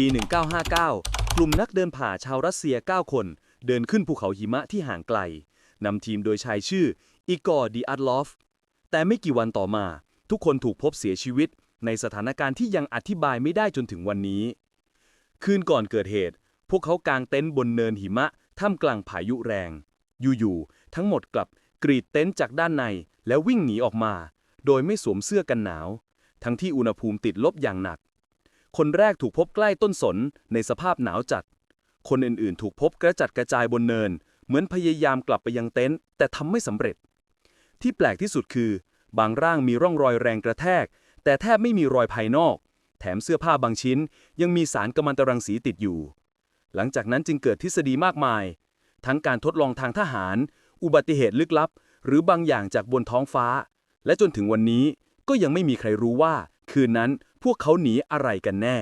ปี 1959 กลุ่มนักเดินป่าชาวรัสเซีย 9 คน เดินขึ้นภูเขาหิมะที่ห่างไกล นำทีมโดยชายชื่ออีกอร์ดีอาร์ลอฟ แต่ไม่กี่วันต่อมา ทุกคนถูกพบเสียชีวิต ในสถานการณ์ที่ยังอธิบายไม่ได้จนถึงวันนี้ คืนก่อนเกิดเหตุ พวกเขากางเต็นท์บนเนินหิมะท่ามกลางพายุแรง อยู่ๆ ทั้งหมดกลับกรีดเต็นท์จากด้านในแล้ววิ่งหนีออกมา โดยไม่สวมเสื้อกันหนาว ทั้งที่อุณหภูมิติดลบอย่างหนัก คนแรกถูกพบใกล้ต้นสนในสภาพหนาวจัด คนอื่นๆ ถูกพบกระจัดกระจายบนเนิน เหมือนพยายามกลับไปยังเต็นท์แต่ทำไม่สำเร็จ ที่แปลกที่สุดคือ บางร่างมีร่องรอยแรงกระแทก แต่แทบไม่มีรอยภายนอก แถมเสื้อผ้าบางชิ้น ยังมีสารกัมมันตรังสีติดอยู่ หลังจากนั้นจึงเกิดทฤษฎีมากมาย ทั้งการทดลองทางทหาร อุบัติเหตุลึกลับ หรือบางอย่างจากบนท้องฟ้า และจนถึงวันนี้ก็ยังไม่มีใครรู้ว่า คืนนั้น พวกเขาหนีอะไรกันแน่